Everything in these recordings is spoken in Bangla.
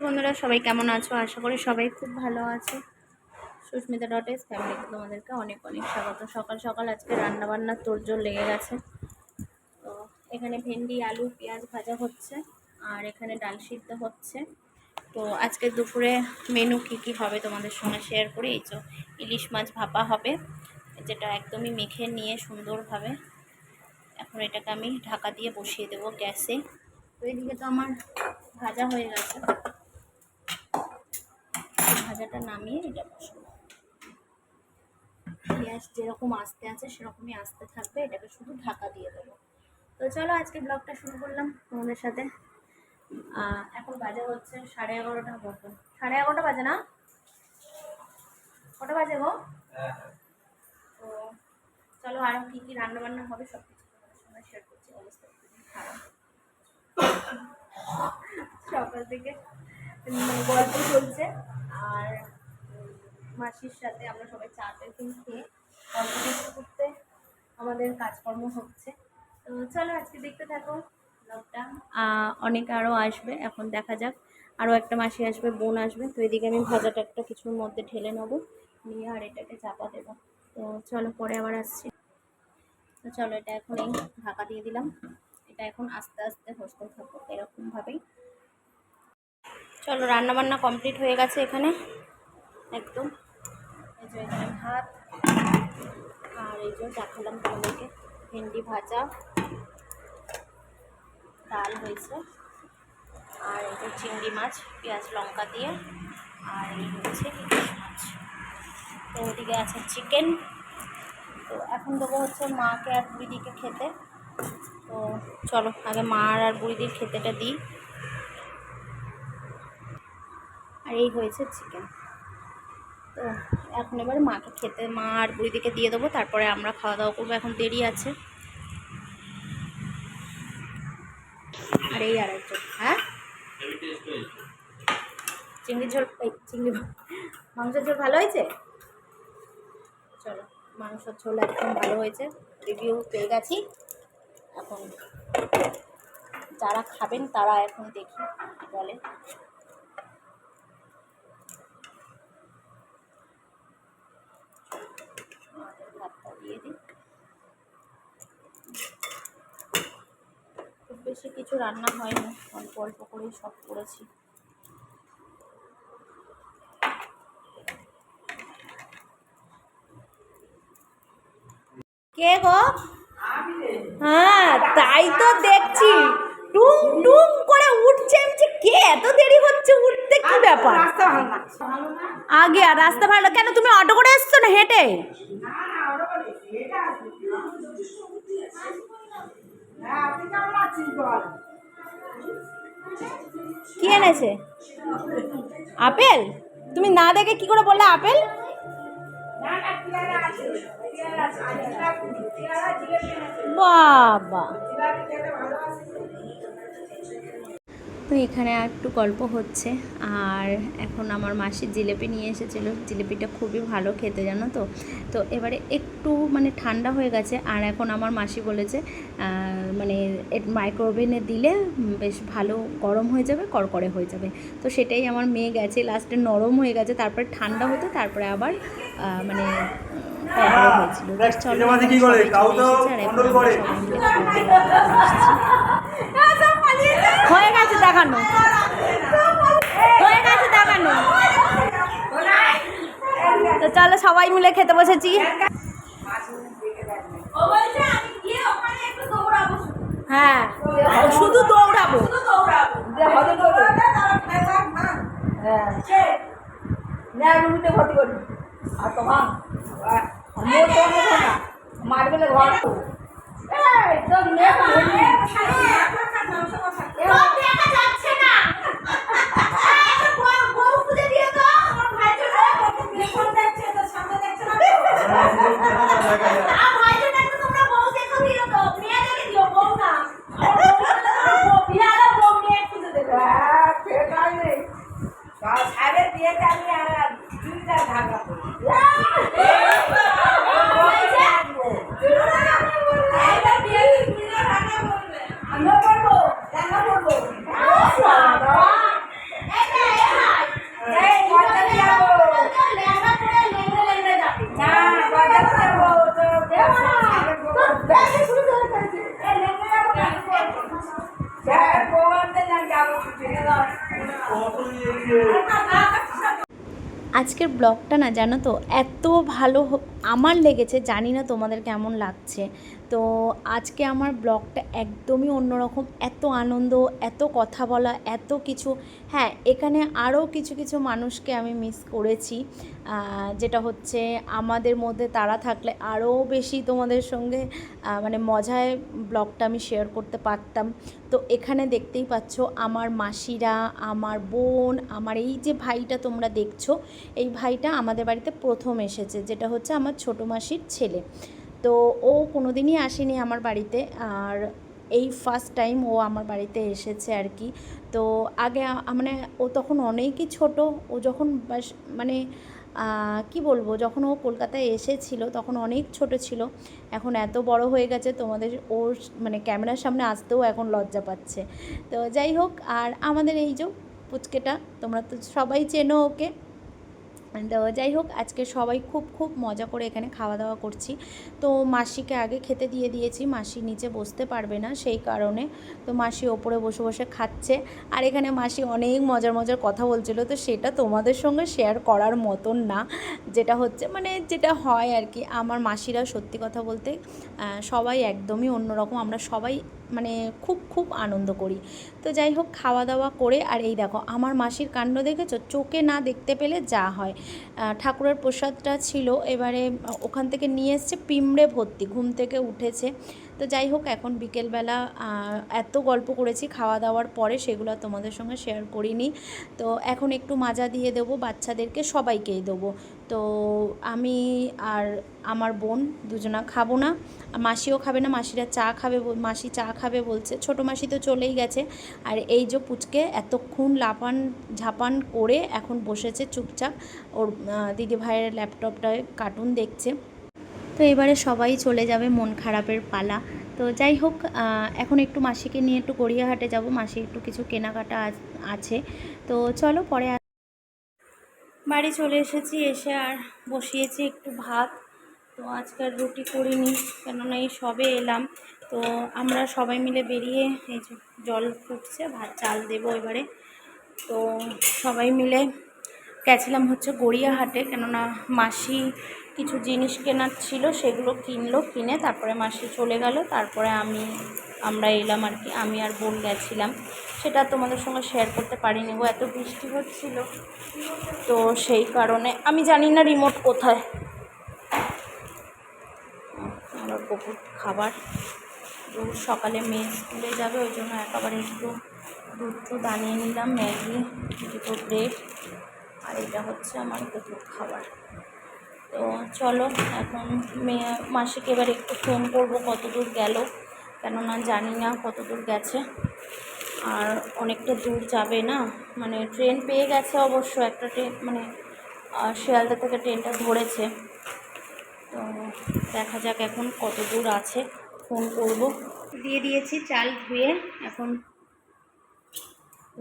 বন্ধুরা, সবাই কেমন আছো? আশা করি সবাই খুব ভালো আছে। সুস্মিতা ডট এস ফ্যামিলিতে তোমাদেরকে অনেক অনেক স্বাগত। সকাল সকাল আজকে রান্না বান্নার তোড়জোড় লেগে গেছে। তো এখানে ভেন্ডি, আলু, পেঁয়াজ ভাজা হচ্ছে আর এখানে ডাল সিদ্ধ হচ্ছে। তো আজকে দুপুরে মেনু কি কি হবে তোমাদের সঙ্গে শেয়ার করি? এই তো ইলিশ মাছ ভাপা হবে, যেটা একদমই মেখে নিয়ে সুন্দরভাবে। এখন এটাকে আমি ঢাকা দিয়ে বসিয়ে দেবো গ্যাসে। তো এদিকে তো আমার ভাজা হয়ে গেছে। ভাজাটা নামিয়ে এটা বসাবো। পেঁয়াজ যেরকম আস্তে আছে সেরকমই আস্তে থাকবে এটাকে শুধু ঢাকা দিয়ে দেবো। তো চলো আজকে ব্লগটা শুরু করলাম তোমাদের সাথে। এখন বাজে হচ্ছে সাড়ে এগারোটা মতন। সাড়ে এগারোটা বাজে না? কটা বাজে গো? তো চলো আরও কী কী রান্না বান্না হবে সব কিছু তোমাদের সঙ্গে শেয়ার করছি অবস্থা খারাপ। সকাল থেকে মানে গল্প চলছে। আর মাসির সাথে আমরা সবাই চা টিফিন খেয়ে গল্প করতে আমাদের কাজকর্ম হচ্ছে। তো চলো আজকে দেখতে থাকো ব্লগটা। অনেকে আরও আসবে, এখন দেখা যাক। আরও একটা মাসি আসবে, বোন আসবে, তো এদিকে আমি ভাজাটা একটা কিছুর মধ্যে ঢেলে নেব, নিয়ে আর এটাকে চাপা দেবো। তো চলো পরে আবার আসছি। তো চলো এটা এখন এই ঢাকা দিয়ে দিলাম। এটা এখন আস্তে আস্তে হসতে থাকো এরকমভাবেই। চলো রান্না বান্না কমপ্লিট হয়ে গেছে এখানে। একদম। এই যে এখানে ভাত, আর এই যে দেখালাম তোমাদেরকে, ভেন্ডি ভাজা, ডাল হয়েছে। আর এই যে চিংড়ি মাছ, পেঁয়াজ লঙ্কা দিয়ে, আর এই হচ্ছে মাছ। তো ওদিকে আছে চিকেন। তো এখন দেবো হচ্ছে মাকে আর বুড়িদিকে খেতে। তো চলো, আগে মা আর বুড়িদির খেতেটা দিই। আর এই হয়েছে চিকেন তো এখন এবার মাকে খেতে, মা আর বুড়িদিকে দিয়ে দেবো, তারপরে আমরা খাওয়া দাওয়া করব, এখন দেরি আছে। আর এই আর একজন হ্যাঁ? চিংড়ি ঝোল চিংড়ি মাংসের ঝোল ভালো হয়েছে? চলো, মাংসের ঝোল একদম ভালো হয়েছে রিভিউ পেয়ে গেছি। এখন যারা খাবেন তারা এখন দেখি বলে। দিয়ে দিই খুব বেশি কিছু রান্না হয়নি অল্প অল্প করেই সব করেছি। কে গো? হ্যাঁ তাই তো দেখছি। টুম টুম করে উঠছে আমি কে? এত দেরি হচ্ছে উঠতে? কি ব্যাপার? আগে আর রাস্তা ভালো কেন তুমি অটো করে এসছো না হেঁটে? কি এনেছে? আপেল? তুমি না দেখে কি করে বললে আপেল? বাবা। তো এখানে আর একটু গল্প হচ্ছে। আর এখন আমার মাসি জিলেপি নিয়ে এসেছিল। জিলেপিটা খুবই ভালো খেতে জানো তো? তো এবারে একটু মানে ঠান্ডা হয়ে গেছে। আর এখন আমার মাসি বলেছে মানে মাইক্রোওভেনে দিলে বেশ ভালো গরম হয়ে যাবে কড়কড়ে হয়ে যাবে। তো সেটাই আমার মেয়ে গেছে। লাস্টে নরম হয়ে গেছে তারপরে ঠান্ডা হতে তারপরে আবার মানে কড়কড়ে হয়েছিল। চলো। সবাই মিলে খাওয়া দাওয়া করতে বসছি। হয়ে গেছে দেখানো। হয়ে গেছে দেখানো। তো চলো সবাই মিলে খেতে বসেছি। হ্যাঁ শুধু দৌড়াবো। মারবেলে ঘর বিয়েতে Rok yang. আজকের ব্লগটা না জানো তো এত ভালো আমার লেগেছে জানি না তোমাদের কেমন লাগছে। তো আজকে আমার ব্লগটা একদমই অন্যরকম। এত আনন্দ, এত কথা বলা, এত কিছু। হ্যাঁ এখানে আরও কিছু কিছু মানুষকে আমি মিস করেছি। যেটা হচ্ছে আমাদের মধ্যে তারা থাকলে আরও বেশি তোমাদের সঙ্গে মানে মজায় ব্লগটা আমি শেয়ার করতে পারতাম। তো এখানে দেখতেই পাচ্ছ আমার মাসিরা, আমার বোন, আমার এই যে ভাইটা তোমরা দেখছ, এই ভাইটা আমাদের বাড়িতে প্রথম এসেছে, যেটা হচ্ছে আমার ছোটো মাসির ছেলে। তো ও কোনো দিনই আসেনি আমার বাড়িতে আর এই ফার্স্ট টাইম ও আমার বাড়িতে এসেছে আর কি। তো আগে মানে ও তখন অনেকই ছোট, ও যখন মানে কি বলব, যখন ও কলকাতায় এসেছিল তখন অনেক ছোট ছিল, এখন এত বড় হয়ে গেছে তোমাদের ওর মানে ক্যামেরার সামনে আসতেও এখন লজ্জা পাচ্ছে। তো যাই হোক, আর আমাদের এই যে পুচকেটা, তোমরা তো সবাই চেনো ওকে। তো যাই হোক, আজকে সবাই খুব খুব মজা করে এখানে খাওয়া দাওয়া করছি। তো মাসিকে আগে খেতে দিয়ে দিয়েছি, মাসি নিচে বসতে পারবে না সেই কারণে। তো মাসি ওপরে বসে বসে খাচ্ছে। আর এখানে মাসি অনেক মজার মজার কথা বলছিল, তো সেটা তোমাদের সঙ্গে শেয়ার করার মতন না। যেটা হচ্ছে মানে যেটা হয় আর কি, আমার মাসিরা সত্যি কথা বলতে সবাই একদমই অন্যরকম। আমরা সবাই মানে খুব খুব আনন্দ করি। তো যাই হোক খাওয়া দাওয়া করে, আর এই দেখো, আমার মাসির কাণ্ড দেখেছ? চোখে না দেখতে পেলে যা হয়। ঠাকুরের প্রসাদটা ছিল, এবারে ওখান থেকে নিয়ে এসছে, পিমড়ে ভর্তি, ঘুম থেকে উঠেছে। তো যাই হোক এখন বিকেলবেলা এত গল্প করেছি খাওয়া দাওয়ার পরে সেগুলো তোমাদের সঙ্গে শেয়ার করিনি। তো এখন একটু মাজা দিয়ে দেবো বাচ্চাদেরকে সবাইকেই দেবো। তো আমি আর আমার বোন দুজনা খাব না মাসিও খাবে না মাসিরা চা খাবে মাসি চা খাবে বলছে। ছোটো মাসি তো চলেই গেছে। আর এই যে পুচকে এতক্ষণ লাপান ঝাপান করে এখন বসেছে চুপচাপ। ওর আহ, দিদি ভাইয়ের ল্যাপটপটায় কার্টুন দেখছে। তো এবারে সবাই চলে যাবে মন খারাপের পালা। তো যাই হোক এখন একটু মাসিকে নিয়ে একটু গড়িয়াহাটে যাব। মাসি একটু কিছু কেনাকাটা আছে। তো চলো পরে বাড়ি চলে এসেছি, এসে আর বসিয়েছি একটু ভাত। তো আজকাল রুটি করিনি, কেননা এই সবে এলাম। তো আমরা সবাই মিলে বেরিয়ে এই জল ফুটছে, ভাত, চাল দেবো এবারে। তো সবাই মিলে গেছিলাম হচ্ছে গড়িয়াহাটে, কেননা মাসি কিছু জিনিস কেনার ছিল, সেগুলো কিনলো, কিনে তারপরে মাসি চলে গেল। তারপরে আমি, আমরা এলাম আর কি। আমি আর বোন গেছিলাম। সেটা তোমাদের সঙ্গে শেয়ার করতে পারিনি গো, এত বৃষ্টি হচ্ছিল। তো সেই কারণে, আমি জানি না রিমোট কোথায়। আমার কুকুর খাবার দুধ সকালে মেয়ে স্কুলে যাবে, ওই জন্য একেবারে একটু দুধ টুধ আনিয়ে নিলাম, ম্যাগি, দুটো ব্রেড আর এটা হচ্ছে আমার কুকুর খাবার। তো চলো, এখন মেয়ে, মাসিকে এবার একটু ফোন করব কত দূর গেল, কেননা জানি না কত দূর গেছে। আর অনেকটা দূর যাবে না মানে ট্রেন পেয়ে গেছে অবশ্য, একটা ট্রেন মানে শিয়ালদা থেকে ট্রেনটা ধরেছে। তো দেখা যাক এখন কত দূর আছে ফোন করব। দিয়ে দিয়েছি চাল ধুয়ে, এখন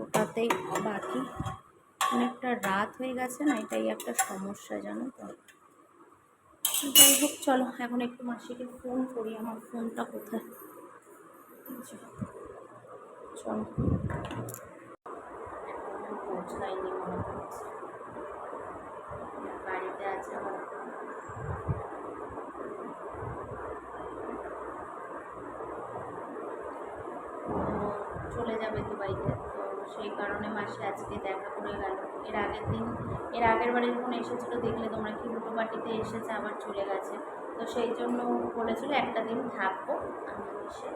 ওটাতেই বাকি। অনেকটা রাত হয়ে গেছে না, এটাই একটা সমস্যা জানো তো। যাই হোক, চলো এখন একটু মাসিকে ফোন করি, আমার ফোনটা কোথায়? চলো। মনে হচ্ছে। বাড়িতে আছে তো চলে যাবে দুবাইতে তো সেই কারণে মাসে আজকে দেখা করে গেল। এর আগের দিন, এর আগের বারে যখন এসেছিল, দেখলে তোমরা কি দুটো পার্টিতে এসেছে, আবার চলে গেছে। তো সেই জন্য বলেছিল, একটা দিন থাকব আমি এসে।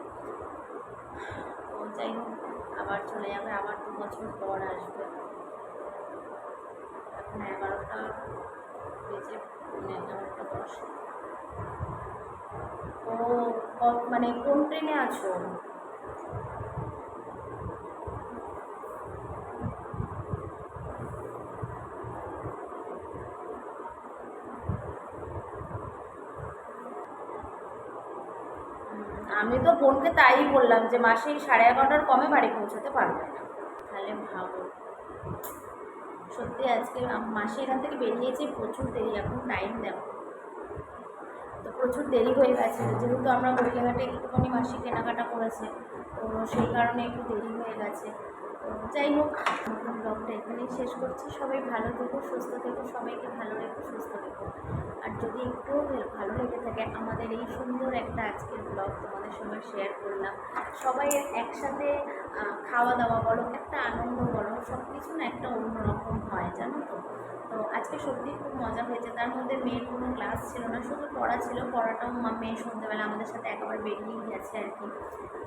তো যাই হোক, আবার চলে যাবে, আবার দু বছর পর আসবে। এখন এগারোটা বেজে এগারোটা দশ। ও মানে কোন ট্রেনে আছো? আমি তো বোনকে তাই বললাম যে মাসে সাড়ে এগারোটার কমে বাড়ি পৌঁছাতে পারবে না। তাহলে ভাবো। সত্যি আজকে মাসে এখান থেকে বেরিয়েছে, প্রচুর দেরি, এখন টাইম দেখো তো প্রচুর দেরি হয়ে গেছে। যেহেতু আমরা গড়িয়াঘাটে একটুখানি মাসি কেনাকাটা করেছে, তো সেই কারণে একটু দেরি হয়ে গেছে। তো যাই হোক ব্লগটা সবাই ভালো থেকো, সুস্থ থেকো, সবাইকে ভালো রেখো, সুস্থ রেখো আর যদি একটু ভালো লেগে থাকে, আমাদের এই সুন্দর একটা আজকের ব্লগ তোমাদের সঙ্গে শেয়ার করলাম। সবাই একসাথে খাওয়া দাওয়া বলো, একটা আনন্দ বলো সব কিছু না একটা অন্যরকম হয়, জানো তো? তো আজকে সত্যি খুব মজা হয়েছে। তার মধ্যে মেয়ের কোনো ক্লাস ছিল না, শুধু পড়া ছিল, পড়াটাও মেয়ে সন্ধ্যেবেলা আমাদের সাথে একেবারে বেরিয়েই গেছে আর কি।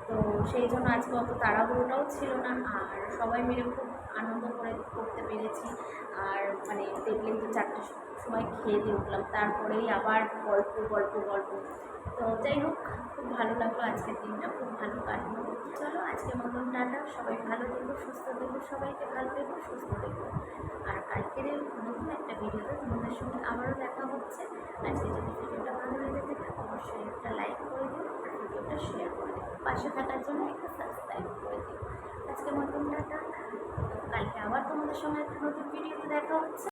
তো সেই জন্য আজকে অত তাড়াহুড়োটাও ছিল না, আর সবাই মিলে খুব আনন্দ করে করতে পেরেছি। আর মানে দেখলেন তো চারটের সময় খেয়ে দিয়ে উঠলাম, তারপরেই আবার গল্প গল্প গল্প। তো যাই হোক, খুব ভালো লাগল আজকের দিনটা, খুব ভালো কাটলো। চলো আজকের মতন টাটা, সবাই ভালো থেকো, সুস্থ থেকো, সবাইকে ভালো রেখো সুস্থ রেখো আর কালকের নতুন একটা ভিডিওতে তোমাদের সঙ্গে আবারও দেখা হচ্ছে। আজকে যদি ভিডিওটা ভালো লেগে থাকে, অবশ্যই একটা লাইক করে দিও আর ভিডিওটা শেয়ার করে দিও। পাশে থাকার জন্য একটা সাবস্ক্রাইব করে দিও। আজকের মতন টাটা। কালকে আবার তোমাদের সঙ্গে একটা নতুন ভিডিওতে দেখা হচ্ছে।